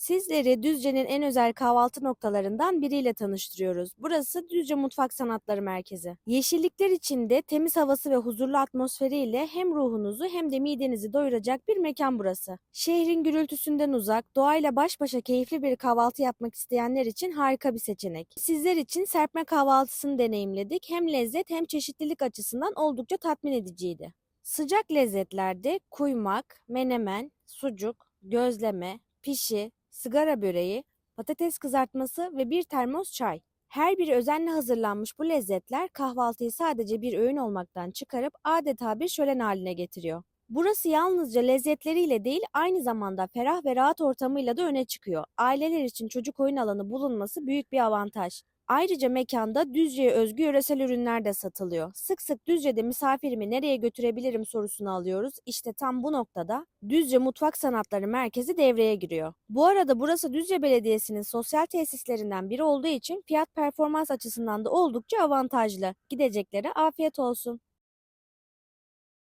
Sizleri Düzce'nin en özel kahvaltı noktalarından biriyle tanıştırıyoruz. Burası Düzce Mutfak Sanatları Merkezi. Yeşillikler içinde temiz havası ve huzurlu atmosferiyle hem ruhunuzu hem de midenizi doyuracak bir mekan burası. Şehrin gürültüsünden uzak, doğayla baş başa keyifli bir kahvaltı yapmak isteyenler için harika bir seçenek. Sizler için serpme kahvaltısını deneyimledik. Hem lezzet hem çeşitlilik açısından oldukça tatmin ediciydi. Sıcak lezzetlerde kuymak, menemen, sucuk, gözleme, pişi, sigara böreği, patates kızartması ve bir termos çay. Her biri özenle hazırlanmış bu lezzetler kahvaltıyı sadece bir öğün olmaktan çıkarıp adeta bir şölen haline getiriyor. Burası yalnızca lezzetleriyle değil aynı zamanda ferah ve rahat ortamıyla da öne çıkıyor. Aileler için çocuk oyun alanı bulunması büyük bir avantaj. Ayrıca mekanda Düzce'ye özgü yöresel ürünler de satılıyor. Sık sık Düzce'de misafirimi nereye götürebilirim sorusunu alıyoruz. İşte tam bu noktada Düzce Mutfak Sanatları Merkezi devreye giriyor. Bu arada burası Düzce Belediyesi'nin sosyal tesislerinden biri olduğu için fiyat performans açısından da oldukça avantajlı. Gideceklere afiyet olsun.